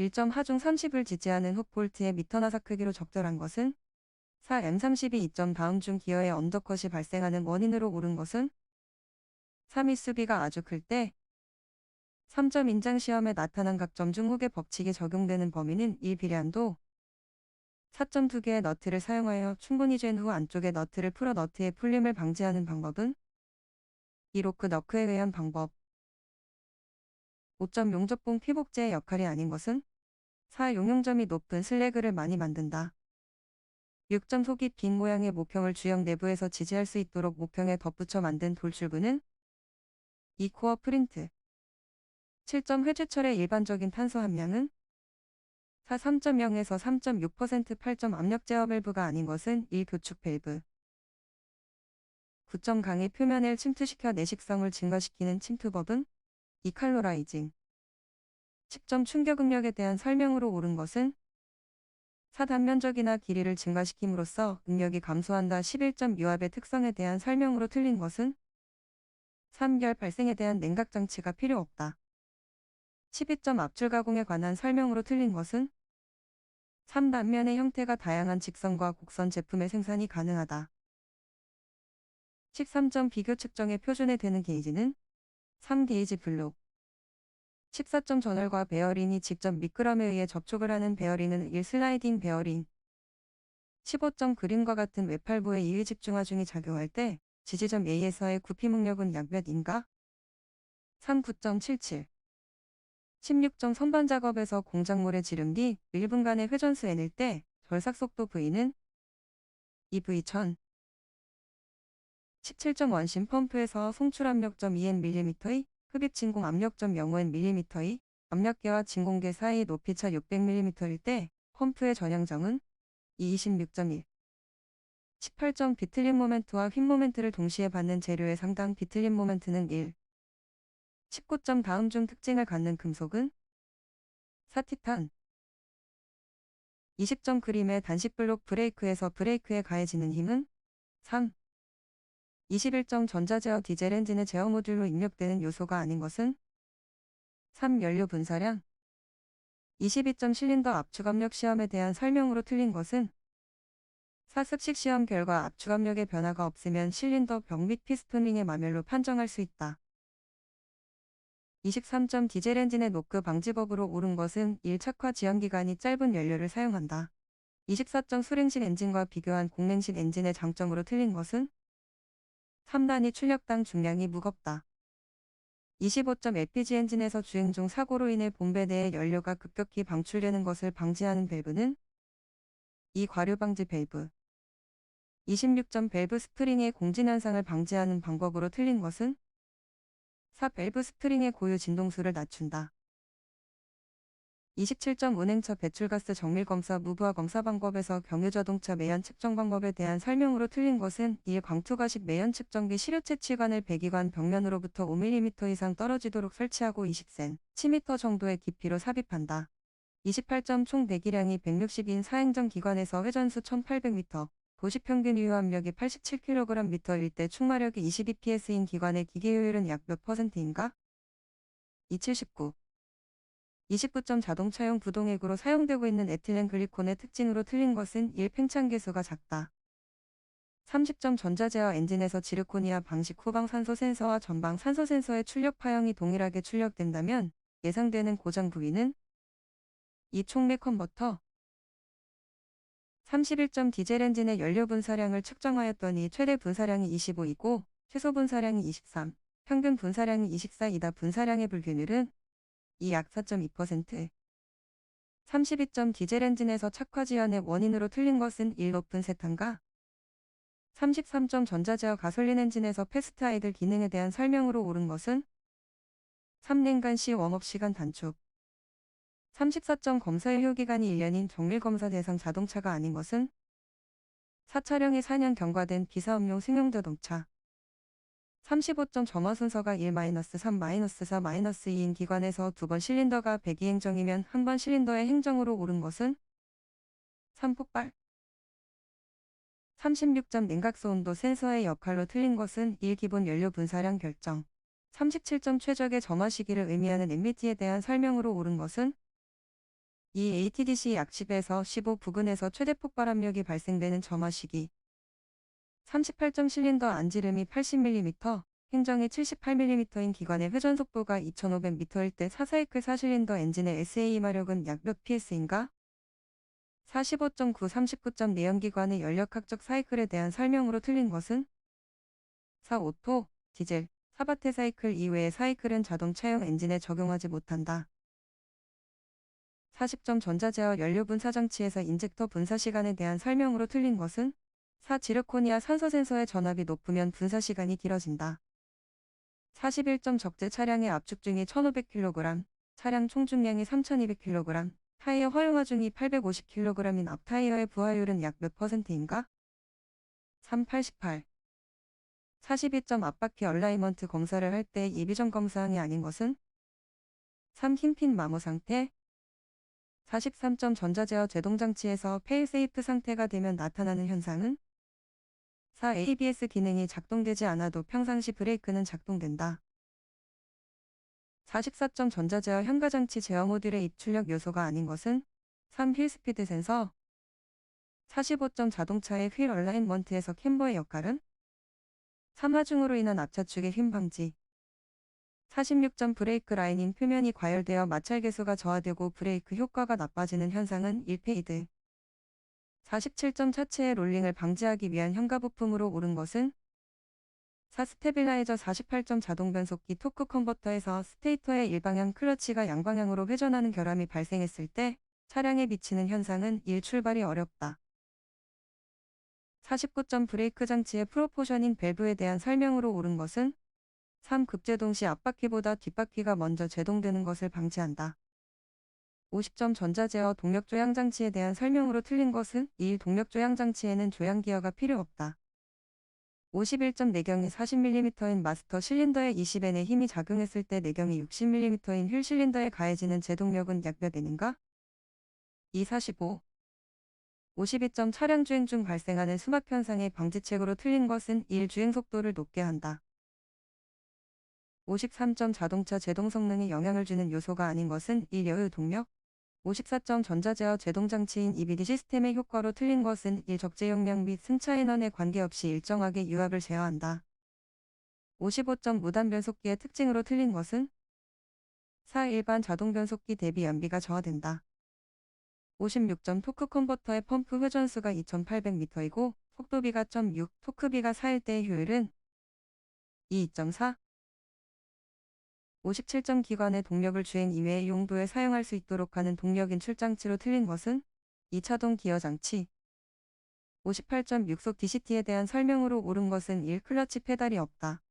1점 하중 30을 지지하는 훅볼트의 미터나사 크기로 적절한 것은 4 M32 2점 다음 중 기어의 언더컷이 발생하는 원인으로 오른 것은 3위 수비가 아주 클 때 3점 인장 시험에 나타난 각점 중 훅의 법칙이 적용되는 범위는 1비례한도 4.2개의 너트를 사용하여 충분히 잰 후 안쪽의 너트를 풀어 너트의 풀림을 방지하는 방법은 2로크 너크에 의한 방법. 5점 용접봉 피복제의 역할이 아닌 것은 4 용용점이 높은 슬래그를 많이 만든다. 6점 속이 빈 모양의 목형을 주형 내부에서 지지할 수 있도록 목형에 덧붙여 만든 돌출부는 2코어 프린트. 7점 회주철의 일반적인 탄소 함량은 4 3.0에서 3.6% 8점 압력 제어 밸브가 아닌 것은 1 교축 밸브. 9점 강의 표면을 침투시켜 내식성을 증가시키는 침투법은 2 칼로라이징 10점 충격 응력에 대한 설명으로 옳은 것은 4 단면적이나 길이를 증가시킴으로써 응력이 감소한다 11점 유압의 특성에 대한 설명으로 틀린 것은 3결 발생에 대한 냉각 장치가 필요 없다. 12점 압출 가공에 관한 설명으로 틀린 것은 3단면의 형태가 다양한 직선과 곡선 제품의 생산이 가능하다. 13점 비교 측정의 표준에 되는 게이지는 3게이지 블록 14점 전월과 베어링이 직접 미끄럼에 의해 접촉을 하는 베어링은 1 슬라이딩 베어링 15점 그림과 같은 외팔부의 이의 집중화 중이 작용할 때 지지점 A에서의 구피 능력은 약 몇 인가? 3 9.77 16점 선반 작업에서 공작물의 지름 뒤 1분간의 회전수 n일 때 절삭 속도 V는 2V1000 17점 원심 펌프에서 송출 압력 점 2Nm의 흡입 진공 압력점 0.5Nm의 압력계와 진공계 사이 높이차 600mm일 때 펌프의 전향점은 226.1 18점 비틀린 모멘트와 휜 모멘트를 동시에 받는 재료의 상당 비틀린 모멘트는 1 19점 다음 중 특징을 갖는 금속은 사티탄. 20점 그림의 단식 블록 브레이크에서 브레이크에 가해지는 힘은 3 21점 전자제어 디젤 엔진의 제어 모듈로 입력되는 요소가 아닌 것은 3. 연료 분사량 22점 실린더 압축압력 시험에 대한 설명으로 틀린 것은 4. 습식 시험 결과 압축압력의 변화가 없으면 실린더 벽 및 피스톤링의 마멸로 판정할 수 있다. 23점 디젤 엔진의 노크 방지법으로 옳은 것은 1착화 지연기간이 짧은 연료를 사용한다. 24점 수랭식 엔진과 비교한 공랭식 엔진의 장점으로 틀린 것은 3단위 출력당 중량이 무겁다. 25점 LPG 엔진에서 주행 중 사고로 인해 본배 내에 연료가 급격히 방출되는 것을 방지하는 밸브는 이 과류 방지 밸브 26점 밸브 스프링의 공진 현상을 방지하는 방법으로 틀린 것은 4 밸브 스프링의 고유 진동수를 낮춘다. 27점 운행처 배출가스 정밀 검사 무부하 검사 방법에서 경유자동차 매연 측정 방법에 대한 설명으로 틀린 것은 1 광투가식 매연 측정기 시료체 치관을 배기관 벽면으로부터 5mm 이상 떨어지도록 설치하고 20cm, 10m 정도의 깊이로 삽입한다. 28점 총 배기량이 160인 사행정 기관에서 회전수 1800m, 도시평균 유효압력이 87kg/m일 때 충마력이 22ps인 기관의 기계효율은 약 몇 퍼센트인가? 279 29점 자동차용 부동액으로 사용되고 있는 에틸렌 글리콘의 특징으로 틀린 것은 1 팽창계수가 작다. 30점 전자제어 엔진에서 지르코니아 방식 후방 산소 센서와 전방 산소 센서의 출력 파형이 동일하게 출력된다면 예상되는 고장 부위는 이 총매 컨버터 31점 디젤 엔진의 연료 분사량을 측정하였더니 최대 분사량이 25이고 최소 분사량이 23, 평균 분사량이 24이다. 분사량의 불균율은 이 약 4.2%. 32점 디젤 엔진에서 착화 지연의 원인으로 틀린 것은 1 높은 세탄가. 33점 전자제어 가솔린 엔진에서 패스트 아이들 기능에 대한 설명으로 옳은 것은 3년간 시 웜업 시간 단축. 34점 검사 유효 기간이 1년인 정밀 검사 대상 자동차가 아닌 것은 4차량이 4년 경과된 비사업용 승용 자동차. 35점 점화 순서가 1-3-4-2인 기관에서 두 번 실린더가 배기 행정이면 한 번 실린더의 행정으로 옳은 것은 3폭발. 36점 냉각소 온도 센서의 역할로 틀린 것은 1 기본 연료 분사량 결정. 37점 최적의 점화 시기를 의미하는 MBT에 대한 설명으로 옳은 것은 이 ATDC 약 10에서 15 부근에서 최대 폭발 압력이 발생되는 점화 시기 38점 실린더 안지름이 80mm, 행정이 78mm인 기관의 회전 속도가 2500m일 때 4사이클 4실린더 엔진의 SA 마력은 약 몇 PS인가? 45.9 39점 내연기관의 연력학적 사이클에 대한 설명으로 틀린 것은 4 오토, 디젤, 4바테 사이클 이외의 사이클은 자동차용 엔진에 적용하지 못한다. 40점 전자제어 연료 분사 장치에서 인젝터 분사 시간에 대한 설명으로 틀린 것은 4 지르코니아 산소 센서의 전압이 높으면 분사 시간이 길어진다. 41점 적재 차량의 압축 중이 1500kg, 차량 총 중량이 3200kg, 타이어 허용화 중이 850kg인 앞 타이어의 부하율은 약 몇 퍼센트인가? 388. 42점 앞바퀴 얼라이먼트 검사를 할 때 예비전 검사항이 아닌 것은 3. 흰핀 마모 상태 43점 전자제어 제동장치에서 페일세이프 상태가 되면 나타나는 현상은 4. ABS 기능이 작동되지 않아도 평상시 브레이크는 작동된다. 44점 전자제어 현가장치 제어 모듈의 입출력 요소가 아닌 것은 3. 휠스피드 센서 45점 자동차의 휠 얼라인먼트에서 캠버의 역할은 3. 하중으로 인한 앞차축의 힘 방지 46점 브레이크 라인인 표면이 과열되어 마찰 계수가 저하되고 브레이크 효과가 나빠지는 현상은 1페이드 47점 차체의 롤링을 방지하기 위한 현가 부품으로 오른 것은 4 스테빌라이저 48점 자동 변속기 토크 컨버터에서 스테이터의 일방향 클러치가 양방향으로 회전하는 결함이 발생했을 때 차량에 미치는 현상은 1 출발이 어렵다. 49점 브레이크 장치의 프로포션인 밸브에 대한 설명으로 옳은 것은 3. 급제동 시 앞바퀴보다 뒷바퀴가 먼저 제동되는 것을 방지한다. 50점 전자제어 동력 조향 장치에 대한 설명으로 틀린 것은 1. 동력 조향 장치에는 조향 기어가 필요 없다. 51점 내경이 40mm인 마스터 실린더에 20N의 힘이 작용했을 때 내경이 60mm인 휠 실린더에 가해지는 제동력은 약 몇 N인가? 2. 45. 52점 차량 주행 중 발생하는 수막 현상의 방지책으로 틀린 것은 1. 주행 속도를 높게 한다. 53점 자동차 제동 성능에 영향을 주는 요소가 아닌 것은 1. 여유 동력 54점 전자제어 제동장치인 EBD 시스템의 효과로 틀린 것은 1. 적재 용량 및 승차 인원에 관계없이 일정하게 유압을 제어한다. 55점 무단 변속기의 특징으로 틀린 것은 4. 일반 자동 변속기 대비 연비가 저하된다. 56점 토크 컨버터의 펌프 회전수가 2800m이고 속도비가 0.6, 토크비가 4일 때의 효율은 2.4 57점 기관의 동력을 주행 이외의 용도에 사용할 수 있도록 하는 동력인 출장치로 틀린 것은 2차동 기어 장치 58점 육속 DCT에 대한 설명으로 옳은 것은 1. 클러치 페달이 없다.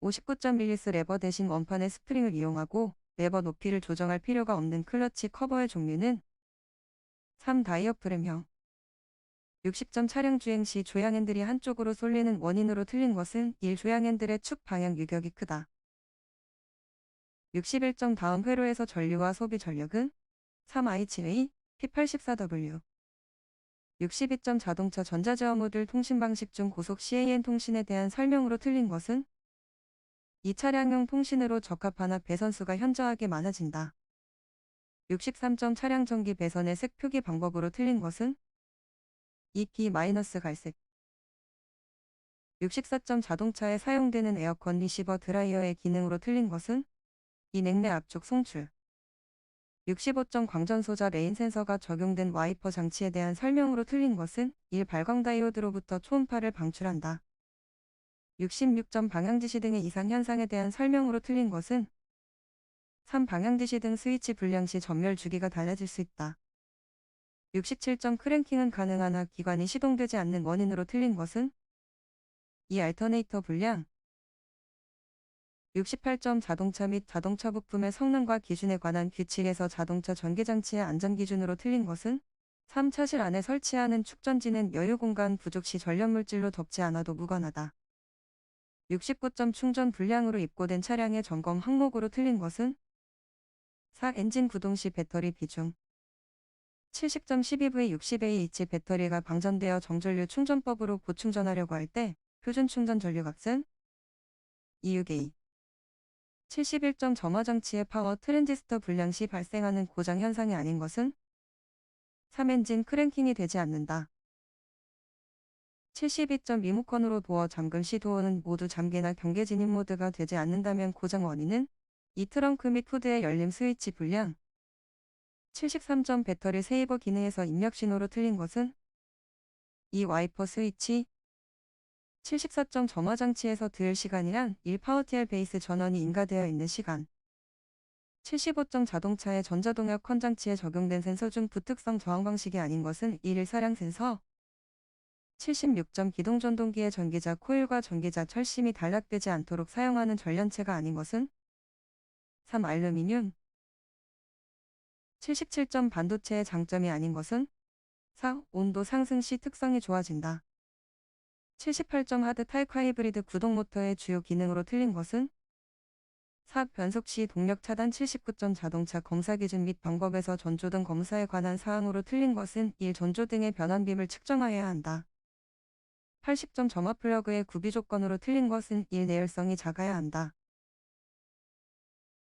59점 릴리스 레버 대신 원판의 스프링을 이용하고 레버 높이를 조정할 필요가 없는 클러치 커버의 종류는 3. 다이어프램형 60점 차량 주행 시 조향 핸들이 한쪽으로 쏠리는 원인으로 틀린 것은 1. 조향 핸들의 축 방향 유격이 크다. 61점 다음 회로에서 전류와 소비 전력은 3i7a P84W 62점 자동차 전자제어 모듈 통신 방식 중 고속 CAN 통신에 대한 설명으로 틀린 것은 이 차량용 통신으로 적합하나 배선수가 현저하게 많아진다. 63점 차량 전기 배선의 색 표기 방법으로 틀린 것은 EP-갈색 64점 자동차에 사용되는 에어컨 리시버 드라이어의 기능으로 틀린 것은 이 냉매 압축 송출 65점 광전소자 레인 센서가 적용된 와이퍼 장치에 대한 설명으로 틀린 것은 1. 발광 다이오드로부터 초음파를 방출한다. 66점 방향지시 등의 이상 현상에 대한 설명으로 틀린 것은 3. 방향지시 등 스위치 불량 시 전멸 주기가 달라질 수 있다. 67점 크랭킹은 가능하나 기관이 시동되지 않는 원인으로 틀린 것은 2. 알터네이터 불량 68점 자동차 및 자동차 부품의 성능과 기준에 관한 규칙에서 자동차 전기장치의 안전기준으로 틀린 것은 3. 차실 안에 설치하는 축전지는 여유 공간 부족 시 전력물질로 덮지 않아도 무관하다. 69점 충전 불량으로 입고된 차량의 점검 항목으로 틀린 것은 4. 엔진 구동 시 배터리 비중 70점 12V 60A2 배터리가 방전되어 정전류 충전법으로 보충전하려고 할 때 표준 충전 전류값은 26A 71점 점화 장치의 파워 트랜지스터 불량 시 발생하는 고장 현상이 아닌 것은 3. 엔진 크랭킹이 되지 않는다. 72점 리모컨으로 도어 잠금 시 도어는 모두 잠개나 경계 진입 모드가 되지 않는다면 고장 원인은 이 트렁크 및 후드의 열림 스위치 불량 73점 배터리 세이버 기능에서 입력 신호로 틀린 것은 이 와이퍼 스위치 74점 점화 장치에서 들 시간이란 1 파워티엘 베이스 전원이 인가되어 있는 시간 75점 자동차의 전자동력 컨장치에 적용된 센서 중 부특성 저항 방식이 아닌 것은 1일 사량 센서 76점 기동 전동기의 전기자 코일과 전기자 철심이 단락되지 않도록 사용하는 전련체가 아닌 것은 3. 알루미늄 77점 반도체의 장점이 아닌 것은 4. 온도 상승 시 특성이 좋아진다. 78점 하드 타입 하이브리드 구동 모터의 주요 기능으로 틀린 것은 4. 변속 시 동력 차단 79점 자동차 검사 기준 및 방법에서 전조등 검사에 관한 사항으로 틀린 것은 1. 전조등의 변환빔을 측정하여야 한다. 80점 점화 플러그의 구비 조건으로 틀린 것은 1. 내열성이 작아야 한다.